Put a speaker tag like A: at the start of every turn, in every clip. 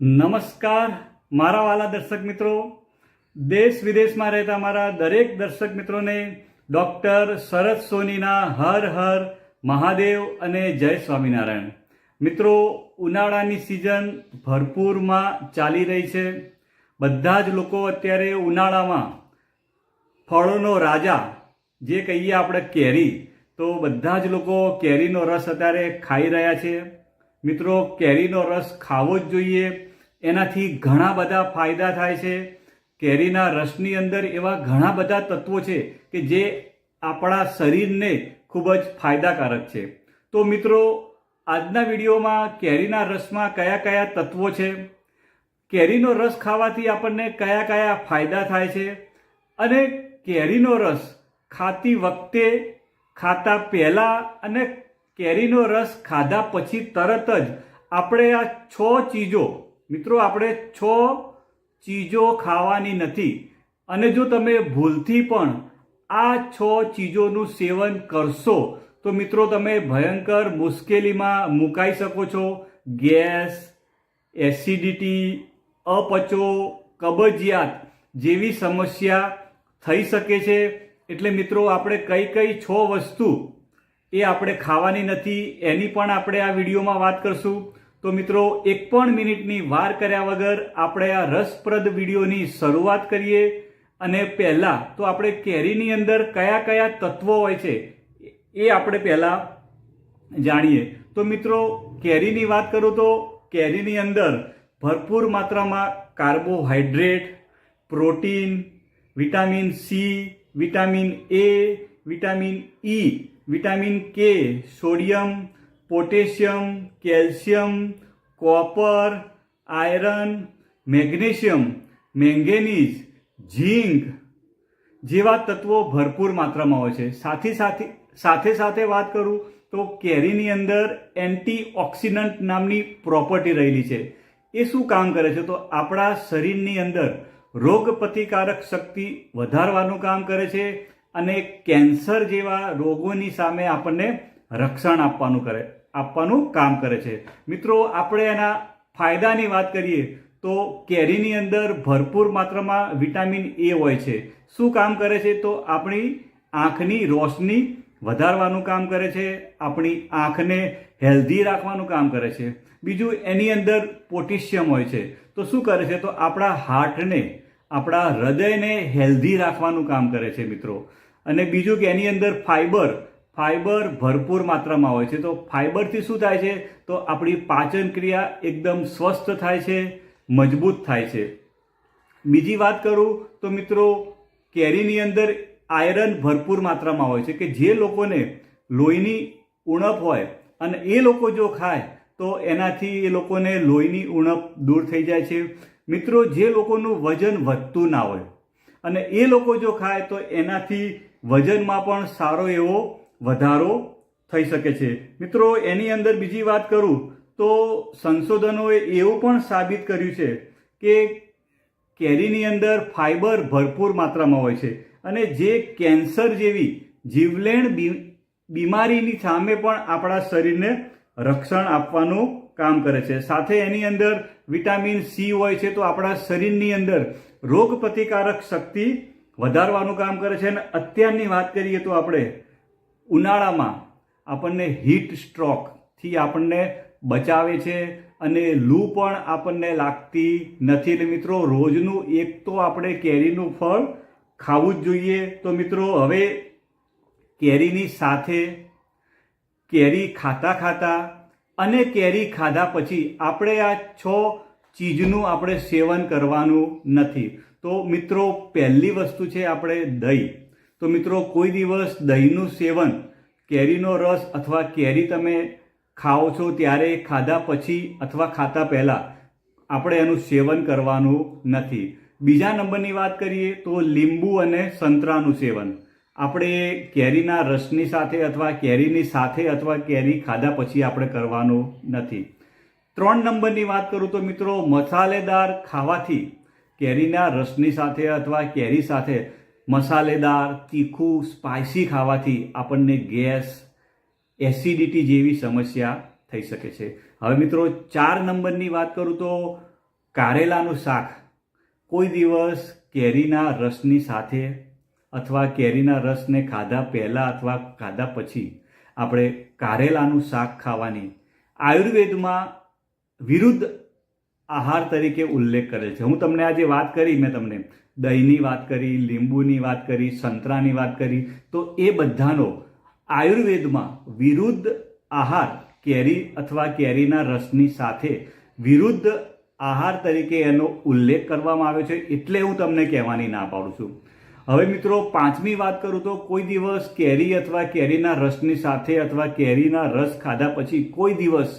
A: નમસ્કાર, મારા વાલા દર્શક મિત્રો. દેશ વિદેશમાં રહેતા મારા દરેક દર્શક મિત્રોને ડૉક્ટર શરદ સોનીના હર હર મહાદેવ અને જય સ્વામિનારાયણ. મિત્રો, ઉનાળાની સિઝન ભરપૂરમાં ચાલી રહી છે. બધા જ લોકો અત્યારે ઉનાળામાં ફળોનો રાજા, જે કહીએ આપણે કેરી, તો બધા જ લોકો કેરીનો રસ અત્યારે ખાઈ રહ્યા છે. મિત્રો, કેરીનો રસ ખાવો જ જોઈએ. એનાથી ઘણા બધા ફાયદા થાય છે. કેરીના રસની અંદર એવા ઘણા બધા તત્વો છે કે જે આપણા શરીરને ખૂબ જ ફાયદાકારક છે. તો મિત્રો, આજના વિડીયોમાં કેરીના રસમાં કયા કયા તત્વો છે? કેરીનો રસ ખાવાથી આપણને કયા કયા ફાયદા થાય છે? અને કેરીનો રસ ખાતી વખતે ખાતા પહેલાં અને કેરીનો રસ ખાધા પછી તરત જ આપણે આ છ ચીજો, મિત્રો આપણે છ ચીજો ખાવાની નથી. અને જો તમે ભૂલથી પણ આ છ ચીજોનું સેવન કરશો, તો મિત્રો તમે ભયંકર મુશ્કેલીમાં મુકાઈ શકો છો. ગેસ, એસિડિટી, અપચો, કબજિયાત જેવી સમસ્યા થઈ શકે છે. એટલે મિત્રો આપણે કઈ કઈ છ વસ્તુ એ આપણે ખાવાની નથી, એની પણ આપણે આ વિડીયોમાં વાત કરશું. તો મિત્રો, એક પણ મિનિટની વાર કર્યા વગર આપણે આ રસપ્રદ વિડીયોની શરૂઆત કરીએ. અને પહેલાં, તો આપણે કેરીની અંદર કયા કયા તત્વો હોય છે, એ આપણે પહેલાં જાણીએ. તો મિત્રો, કેરીની વાત કરું તો કેરીની અંદર ભરપૂર માત્રામાં carbohydrate, protein, vitamin C, vitamin A, vitamin E vitamin K sodium potassium calcium copper iron magnesium manganese zinc જેવા તત્વો ભરપૂર માત્રામાં હોય છે. સાથે સાથે સાથે સાથે વાત કરું તો કેરીની અંદર એન્ટીઓક્સિડન્ટ નામની પ્રોપર્ટી રહેલી છે. એ શું કામ કરે છે? તો આપણા શરીરની અંદર રોગ પ્રતિકારક શક્તિ વધારવાનું કામ કરે છે. અને કેન્સર જેવા રોગોની સામે આપણને રક્ષણ આપવાનું કરે, આપવાનું કામ કરે છે. મિત્રો, આપણે એના ફાયદાની વાત કરીએ તો કેરીની અંદર ભરપૂર માત્રામાં વિટામિન એ હોય છે. શું કામ કરે છે? તો આપણી આંખની રોશની વધારવાનું કામ કરે છે, આપણી આંખને હેલ્ધી રાખવાનું કામ કરે છે. બીજું, એની અંદર પોટેશિયમ હોય છે. તો શું કરે છે? તો આપણા હાર્ટને, આપણા હૃદયને હેલ્ધી રાખવાનું કામ કરે છે, મિત્રો. અને બીજું કે એની અંદર ફાઇબર ફાઇબર ભરપૂર માત્રામાં હોય છે. તો ફાઇબરથી શું થાય છે? તો આપણી પાચન ક્રિયા એકદમ સ્વસ્થ થાય છે, મજબૂત થાય છે. બીજી વાત કરું તો મિત્રો, કેરીની અંદર આયરન ભરપૂર માત્રામાં હોય છે કે જે લોકોને લોહીની ઉણપ હોય અને એ લોકો જો ખાય, તો એનાથી એ લોકોને લોહીની ઉણપ દૂર થઈ જાય છે. મિત્રો, જે લોકોનું વજન વધતું ના હોય અને એ લોકો જો ખાય તો એનાથી વજનમાં પણ સારો એવો વધારો થઈ શકે છે. મિત્રો, એની અંદર બીજી વાત કરું તો સંશોધનોએ એવું પણ સાબિત કર્યું છે કે કેરીની અંદર ફાઈબર ભરપૂર માત્રામાં હોય છે અને જે કેન્સર જેવી જીવલેણ બીમારીની સામે પણ આપણા શરીરને રક્ષણ આપવાનું કામ કરે છે. સાથે એની અંદર વિટામિન સી હોય છે તો આપણા શરીરની અંદર રોગ પ્રતિકારક શક્તિ વધારવાનું કામ કરે છે. અને અત્યારની વાત કરીએ તો આપણે ઉનાળામાં આપણને હીટ સ્ટ્રોકથી આપણને બચાવે છે અને લૂ પણ આપણને લાગતી નથી. એટલે મિત્રો, રોજનું એક તો આપણે કેરીનું ફળ ખાવું જ જોઈએ. તો મિત્રો, હવે કેરીની સાથે કેરી ખાતા ખાતા અને કેરી ખાધા પછી આપણે આ છ ચીજનું આપણે સેવન કરવાનું નથી. તો મિત્રો, પહેલી વસ્તુ છે આપણે દહીં. તો મિત્રો, કોઈ દિવસ દહીંનું સેવન, કેરીનો રસ અથવા કેરી તમે ખાઓ છો ત્યારે ખાધા પછી અથવા ખાતા પહેલાં આપણે એનું સેવન કરવાનું નથી. બીજા નંબરની વાત કરીએ તો લીંબુ અને સંતરાનું સેવન. આપણે કેરીના રસની સાથે અથવા કેરીની સાથે અથવા કેરી ખાધા પછી આપણે કરવાનું નથી. ત્રણ નંબરની વાત કરું તો મિત્રો, મસાલેદાર ખાવાથી કેરીના રસની સાથે અથવા કેરી સાથે મસાલેદાર, તીખું સ્પાઇસી ખાવાથી આપણને ગેસ, એસિડિટી જેવી સમસ્યા થઈ શકે છે. હવે મિત્રો, ચાર નંબરની વાત કરું તો કારેલાનું શાક. કોઈ દિવસ કેરીના રસની સાથે અથવા કેરીના રસને ખાધા પહેલાં અથવા ખાધા પછી આપણે કારેલાનું શાક ખાવાની આયુર્વેદમાં વિરુદ્ધ આહાર તરીકે ઉલ્લેખ કરેલ છે. હું તમને આજે વાત કરી, મેં તમને દહીંની વાત કરી, લીંબુની વાત કરી, સંતરાની વાત કરી, તો એ બધાનો આયુર્વેદમાં વિરુદ્ધ આહાર કેરી અથવા કેરીના રસની સાથે વિરુદ્ધ આહાર તરીકે એનો ઉલ્લેખ કરવામાં આવ્યો છે. એટલે હું તમને કહેવાની ના પાડું છું. હવે મિત્રો, પાંચમી વાત કરું તો કોઈ દિવસ કેરી અથવા કેરીના રસની સાથે અથવા કેરીના રસ ખાધા પછી કોઈ દિવસ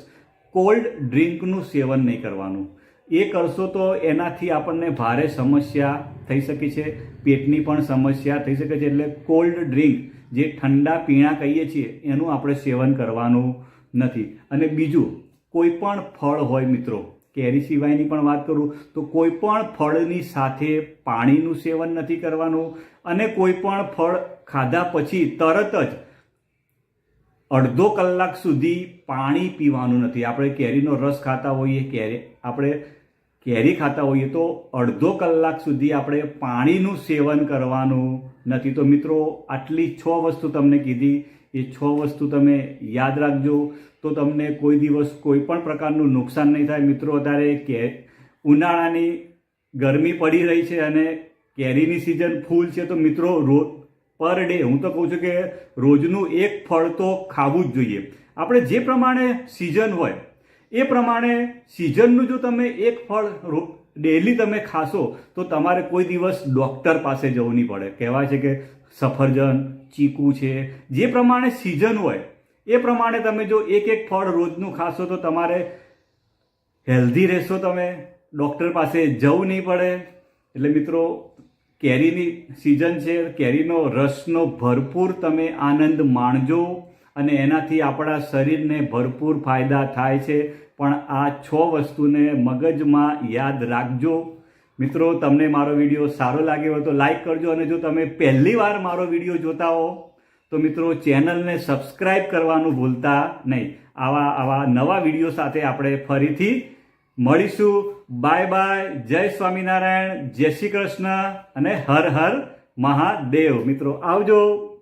A: કોલ્ડ ડ્રિંકનું સેવન નહીં કરવાનું. એ કરશો તો એનાથી આપણને ભારે સમસ્યા થઈ શકે છે, પેટની પણ સમસ્યા થઈ શકે છે. એટલે કોલ્ડ ડ્રિંક, જે ઠંડા પીણા કહીએ છીએ, એનું આપણે સેવન કરવાનું નથી. અને બીજું, કોઈ પણ ફળ હોય મિત્રો કેરી સિવાયની પણ વાત કરું, તો કોઈ પણ ફળની સાથે પાણીનું સેવન નથી કરવાનું અને કોઈ પણ ફળ ખાધા પછી તરત જ અડધો કલાક સુધી પાણી પીવાનું નથી. આપણે કેરીનો રસ ખાતા હોઈએ, કેરી, આપણે કેરી ખાતા હોઈએ, તો અડધો કલાક સુધી આપણે પાણીનું સેવન કરવાનું નથી. તો મિત્રો, આટલી છ વસ્તુ તમને કીધી. એ છ વસ્તુ તમે યાદ રાખજો. તો તમને કોઈ દિવસ કોઈ પણ પ્રકારનું નુકસાન નહીં થાય. મિત્રો, અત્યારે કે ઉનાળાની ગરમી પડી રહી છે અને કેરીની સિઝન ફૂલ છે, તો મિત્રો રોજ પર ડે હું તો કહું છું કે રોજનું એક ફળ તો ખાવું જ જોઈએ. આપણે જે પ્રમાણે સિઝન હોય, એ પ્રમાણે સિઝનનું જો તમે એક ફળ ડેલી તમે ખાશો, તો તમારે કોઈ દિવસ ડૉક્ટર પાસે જવું નહીં પડે. કહેવાય છે કે સફરજન ચીકુ છે. જે પ્રમાણે સિઝન હોય એ પ્રમાણે તમે જો એક એક ફળ રોજનું ખાશો તો તમારે હેલ્ધી રહેશો તમે. ડૉક્ટર પાસે જવું નહીં પડે. એટલે મિત્રો, કેરીની સિઝન છે, કેરીનો રસનો ભરપૂર તમે આનંદ માણજો અને એનાથી આપણા શરીરને ભરપૂર ફાયદા થાય છે. પણ આ છ વસ્તુને મગજમાં યાદ રાખજો. મિત્રો, તમને મારો વીડિયો સારો લાગ્યો હોય તો લાઈક કરજો અને જો તમે પહેલી વાર મારો વીડિયો જોતા હો તો મિત્રો, ચેનલને સબસ્ક્રાઈબ કરવાનું ભૂલતા નહીં. આવા આવા નવા વીડિયો સાથે આપણે ફરીથી મળીશું. બાય બાય, જય સ્વામિનારાયણ, જય શ્રી કૃષ્ણ અને હર હર મહાદેવ. મિત્રો, આવજો.